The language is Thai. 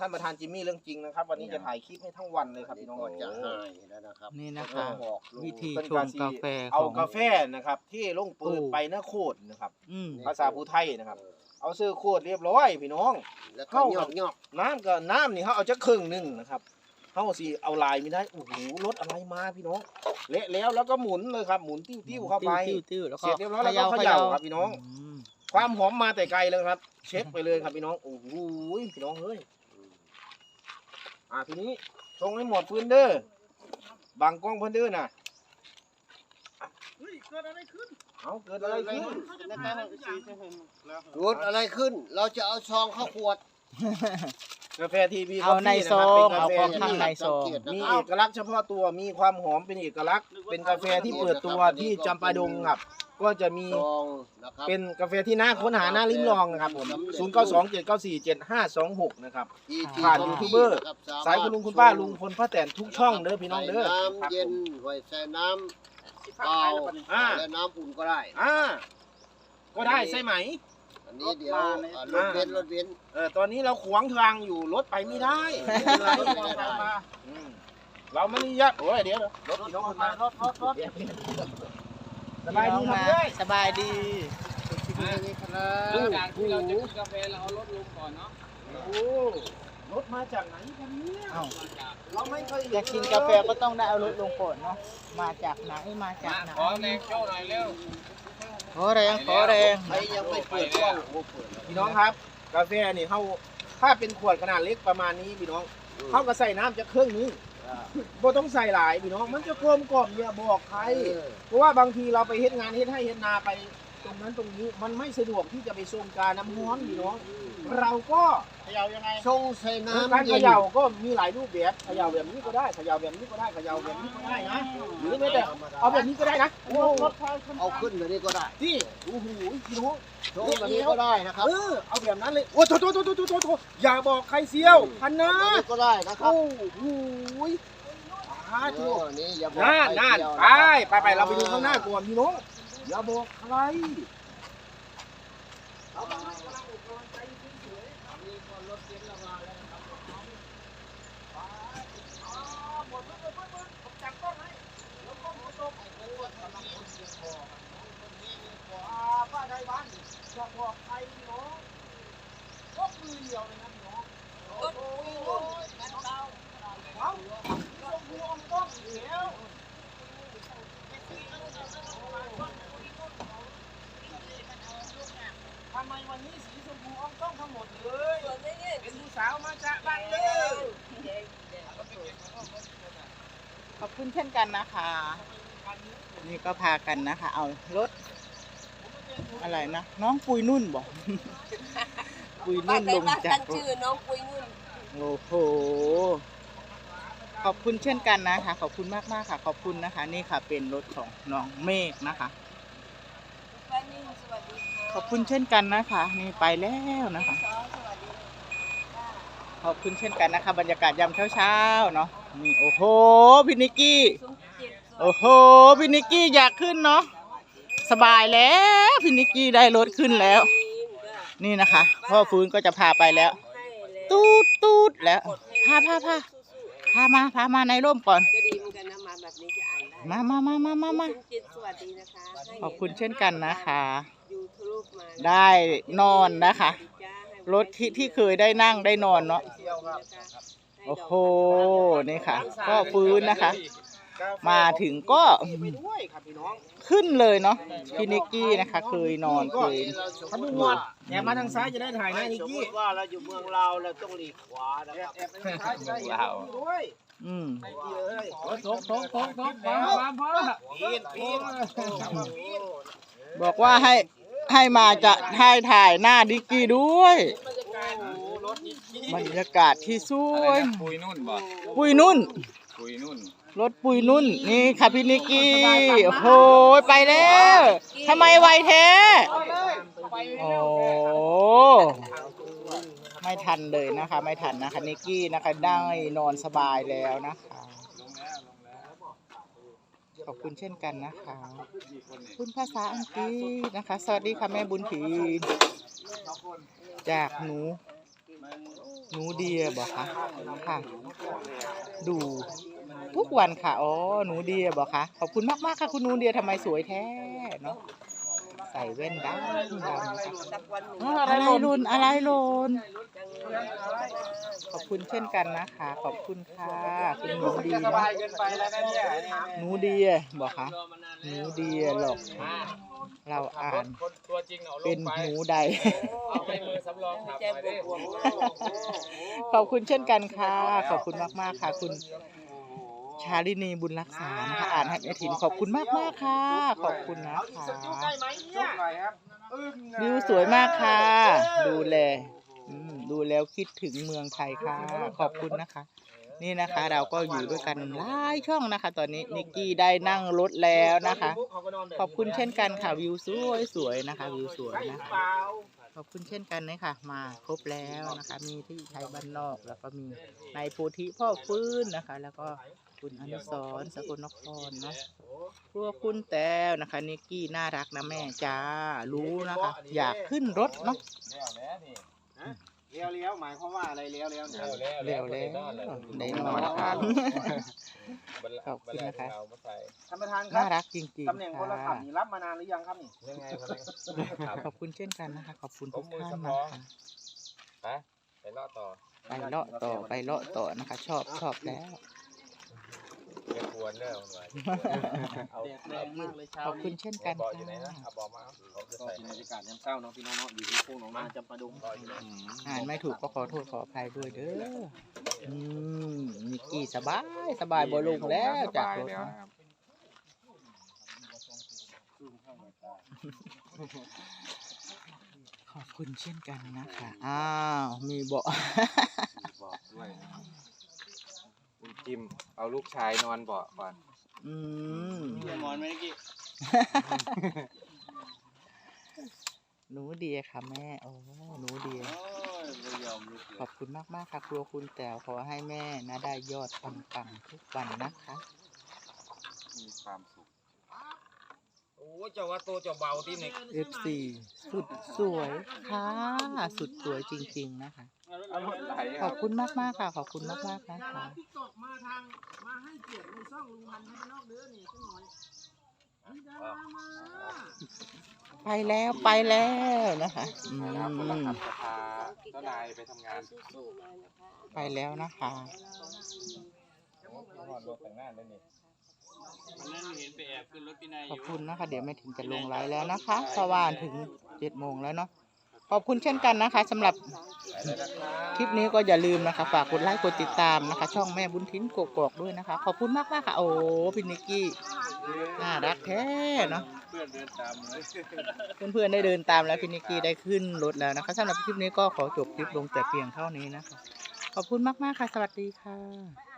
ท่านประธานจิมมี่เรื่องจริงนะครับ วันนี้จะถ่ายคลิปให้ทั้งวันเลยครับพี่น้องก็จะหายแล้วนะครับนี่นะคะ บอกลุงวิธีเป็นชงกาแฟขเอาอง กาแฟนะครับ ที่ลงปืนโอ้ ไปเนื้อโคตรนะครับ อืมภาษาภูไทยนะครับ เอาซื้อโคตรเรียบร้อยพี่น้อง แล้วก็เข้ายอกยอกน้ำก็น้ำนี่เขาเอาจะครึ่งหนึ่งนะครับเขาสิเอาลายไม่ได้โอ้โหรถอะไรมาพี่น้องเละแล้วแล้วก็หมุนเลยครับหมุนติ้วติ้วๆเข้าไป ติ้วติ้วๆแล้วก็เสร็จเรียบร้อยแล้วก็เขย่าครับพี่น้อง มความหอมมาแต่ไกลเลยครับ เช็คไปเลยครับพี่น้องโอ้โหพี่น้องเฮ้ย อ่าทีนี้ชงให้หมดพื้นเด้อบางกล้องเพื้นเด้อน่ะเฮ้ยเกิดอะไรขึ้นเอาเกิดอะไรขึ้นรถอะไรขึ้น เราจะเอาซองเข้าขวด กาแฟทีวีเอาในซองเอาของที่ข้างในซองมีเอกลักษณ์เฉพาะตัวมีความหอมเป็นเอกลักษณ์ เป็นกาแฟที่เปิดตัวที่จำปาดงครับ ก็จะมีซองนะครับเป็นกาแฟที่น่าค้นหาน่าลิ้มลองนะครับผม0 9 2 7 9 4 7 5 2 6 นะครับที่ผ่านที่ยูทูบเบอร์นะคบสายคุณลุงคุณป้าลุงพลป้าแตนทุกช่องเด้อพี่น้องเด้อใส่ครับน้ำเย็นไว้ใส่น้ำเปล่าอ่าและน้ำอุ่นก็ได้อ่าก็ได้ใช่ไหม อันนี้เดี๋ยวอ่ารถเบนซ์รถเบนซ์เออตอนนี้เราขวางทางอยู่รถไปไม่ได้ไม่เป็นไรอืมเราไม่ได้ยัดโอ้ยเดี๋ยวเดี๋ยวรถพี่น้องคนมารถรถรถสบายดีครับมาเด้ยสบายดีลูกจากที่เราจะกินกาแฟเราเอารถลงก่อนเนาะโอ้รถมาจากไหนกันเนี่ยเอ้าเราไม่เคยเห็อยากกินกาแฟก็ต้องได้เอารถลงก่อนเนาะ มาจากไหนมาจากไหนขอแรงโจ้หน่อยเร็ว ขอแรงขอแรงใครยังไม่เปิดกล้องโอ้เปิดแล้วพี่น้องครับ กาแฟนี่เขาถ้าเป็นขวดขนาดเล็กประมาณนี้พี่น้องเขาก็ใส่น้ำจะเครื่องนึงอ่าบ่ต้องใส่หลายพี่น้อง มันจะกลมกล่อมอย่าบอกใครเออเพราะว่าบางทีเราไปเฮ็ดงานเฮ็ดให้เฮ็ดนาไป ตรงนั้นตรงนี้มันไม่สะดวกที่จะไปส่งการน้ำร้อนพี่น้อง เราก็เขย่ายังไงชงใส่การน้ำเขเย็นย่าก็มีหลายรูปแบบเขย่าแบบนี้ก็ได้เขย่าแบบนี้ก็ได้เขย่าแบบนี้ก็ได้นะหรือไม่แต่เอาแบบนี้ก็ได้นะโอ้รถไฟเอาขึ้นแบบนี้ก็ได้ที่โอ้โหพี่น้อง ชงแบบนี้ก็ได้นะครับเออเอาแบบนั้นเลยโอ้โถโถโถโถโถโถโถอย่าบอกใครเซียวพันนะแบบนี้ก็ได้นะครับโอ้โหอ่าเอถูอกนี่อย่าบอกน่านใครน่านเที่ยวไปนะครับไปไปเราไปดูข้างหน้าก่อนพี่น้อง อย่าบอกใครเอาไปให้กำลังอกกำลังใจสวยๆอันนี้ก็รถเก๋งเรามาแล้วครับน้องไปอ๋อหมดแล้วหมดแล้วหมดแล้วผมจับกล้องให้แล้วก็หมดตกไอ้คนกำลังคนเสียคอครับน้องคนนี้มีคออ่าป้าไทยบ้านอย่าบอกใครพี่น้องยกมือเดียวเลยนะเน้องโอ้โหนั่นเราเอายกมืออมกล้องเดียว ทำไมวั นี้สีชมพูอ้อมต้องทั้งหมดเลยเป็นผู้สาวมาจากบ้านเลยขอบคุณเช่นกันนะคะ นี่ก็พากันนะคะ เอารถอะไรนะน้องปุยนุ่นบอกปุยนุ่นลงจากรถน้องปุยนุ่นโอ้โหขอบคุณเช่นกันนะคะ ขอบคุณมากมากๆค่ะ ขอบคุณนะคะ นี่ค่ะเป็นรถของน้องเมฆนะคะ ขอบคุณเช่นกันนะคะ นี่ไปแล้วนะคะซอสวัสดีค่ะขอบคุณเช่นกันนะคะ บรรยากาศยามเช้าๆเนาะนี่โอ้โหพี่นิกกี้ซุ้มจิตสวัสโอ้โหพี่นิกกี้อยากขึ้นเนาะสบายแล้วพี่นิกกี้ได้รถขึ้นแล้วดีก็นี่นะคะ พ่อฟื้นก็จะพาไปแล้วให้แล้วตูดตูดแล้วกดให้พาพาพาสู้พามาพามาในร่มก่อนๆก็ดีเหมือนกันนะมาแบบนี้จะอ่านได้ มามามามามามาซุ้มจิตสวัสดีนะคะให้ขอบคุณเช่นกันนะคะ ยูทูบมาได้นอนนะคะ จ้าให้รถที่ที่เคยได้นั่งได้นอนเนาะ ให้ดกโอ้โห นี่ค่ะพ่อฟื้นนะคะ มาถึงก็ไปด้วยครับพี่น้องขึ้นเลยเนาะพี่นิกกี้นะคะ เคยนอนเคยทำดูหมดแอบมาทางซ้ายจะได้ถ่ายหน้านิกสมมกี้ติว่าเราอยู่เมืองลาวเราต้องหลีกขวานะแอครับบแอบไปทางซ้ายจะได้เห็นนิกกี้ด้วย อืมนิกกี้เอ้ยตกตกตกตกความพอปีนปีนปีนบอกว่าให้ให้มาจะให้ถ่ายหน้าดิกกี้ด้วยบรรยากาศโอ้โหรถนิกกี้บรรยากาศที่สวยปุยนุ่นบ่ปุยนุ่นปุยนุ่นรถปุยนุ่น นี่ค่ะพี่นิกกี้โอ้โหไปแล้วทำไมไวแท้โอ้ไม่ ทันเลยนะคะ ไม่ทันนะคะนิกกี้นะคะได้นอนสบายแล้วนะคะขอบคุณเช่นกันนะคะ คุณภาษาอังกฤษนะคะ สวัสดีค่ะแม่บุญถีจากหนู หนูเดียบอกคะค่ะ ดูทุกวันค่ะ อ๋อ หนูเดียบอกคะขอบคุณมากมากๆค่ะ คุณหนูเดียทำไมสวยแท้เนาะใส่แว่นดำดำค่ะสักวันหนึ่งอ๋ออะไรหลุนอะไรหลุนจังเลย ขอบคุณเช่นกันนะคะ ขอบคุณค่ะคุณหนูดีสนะบายเกินไปแล้วนะเนี่ยหนูดีบอกคะหนูดีหรอกเราอ่านคนตัวจริงเอาลเป็นงไปหนูใดเอาให้มือสำรองขับใจมาบดิวมๆมากขอบคุณเช่นกันค่ะ ขอบคุณมากๆค่ะ คุณชาลินีบุญรักษานะคะอ่านให้แม่ถิ่นขอบคุณมากมากๆค่ะ ขอบคุณนะคะจุ๊บหน่อยครับอึ้งนะวิวสวยมากค่ะ ดูแลอืม ดูแล้วคิดถึงเมืองไทยค่ะ ขอบคุณนะคะ นี่นะคะเราก็อยู่ด้วยกันหลายช่องนะคะ ตอนนี้นิกกี้ได้นั่งรถแล้วนะคะ ขอบคุณเช่นกันค่ะวิวสวยสวยๆนะคะวิวสวยนะคะ ขอบคุณเช่นกันนะค่ะมาครบแล้วนะคะ มีที่ไทยบ้านนอกแล้วก็มีนายโพธิพ่อฟื้นนะคะ แล้วก็คุณอนุสรณ์สกลนครเนาะพวกคุณแต้วนะคะนิกกี้น่ารักนะแม่จ้ารู้นะคะ อยากขึ้นรถเนาะ แล้วแม่นี่เลี้ยวเลี้ยวหมายความว่าอะไรเลี้ยวเลี้ยวเนี่ย แล้วเร็วแล้วได้ได้นอนค่ะขอบคุณนะคะเอามาใส่ท่านประธานคน่ารับรักจริงตำแหน่งพลๆขัค่ะบนี่รับมานานหรือยังครับนี่ยังไงคนนี้ครับขอบคุณเช่นกันนะคะ ขอบคุณทุกผมมือท่านสำรนะองคะไปไปเลาะต่อ ไปเลาะต่อไปเลาะต่อนะคะ ชอบชอบแล้ว ไม่ควรเด้อมันไว้เอาแดดแรงมากเลยเช้าขอบคุณเช่นกันเบาะอยู่ไหนนะค่ะเอาเบาะมาเอาเขาจะก็ใส่เป็นบรรยากาศยามเช้าเนาะพี่น้องเนาะอยู่ที่โค้งหนองนาจำปาดงเบาะอยู่ไหนอ่านไม่ถูกก็ขอโทษขออภัยด้วยเด้ออืมนิกกี้สบายสบายบ่ลงแล้วจากรถนะขอบคุณเช่นกันนะคะอ้าวมีเบาะ บอกด้วยนะครับคุณจิม เอาลูกชายนอนเบาะก่อนอืมนอนไหมกี้หนูเดียค่ะแม่ โอ้หนูเดียไม่ยอมลุกขอบคุณมากมากๆค่ะครัวคุณแต๋วขอให้แม่นะได้ยอดปังๆทุกวันนะคะ มีความสุข โอ้เจ้าว่าโตเจ้าเบาที่นี่ FC สุดสวยค่ะ สุดสวยจริง ๆ นะคะเอารถไหลขอบคุณมากมากๆค่ะ ขอบคุณมากมากๆนะคะ ทิกตอกมาทางมาให้เกียรติในช่องลุงพันธ์ให้นอกเด้อนี่สักหน่อยมีดารามาไปแล้วไปแล้วนะคะอืครับคนละมขับจะพาเจ้านายไปทำงานสู้ๆมานะคะไปแล้วนะคะนอน รถแต่งหน้าได้นี่ขอบคุณนะคะ เดี๋ยวแม่ถึงจะลงไลฟ์แล้วนะคะเพราะว่าถึงเจ็ดโมงแล้วเนาะขอบคุณเช่นกันนะคะสำหรับไปเลยนะครับคลิปนี้ก็อย่าลืมนะคะ ฝากกดไลค์กดติดตามนะคะ ช่องแม่บุญทิ้นกกอกด้วยนะคะ ขอบคุณมากมากๆค่ะ โอ้พี่นิกกี้น่ารักแท้เนาะเพื่อนเดินตามเลยเพื่อนๆได้เดินตามแล้วพี่นิกกี้ได้ขึ้นรถแล้วนะคะสำหรับคลิปนี้ก็ขอจบคลิปลงแต่เพียงเท่านี้นะคะ ขอบคุณมากๆค่ะ สวัสดีค่ะ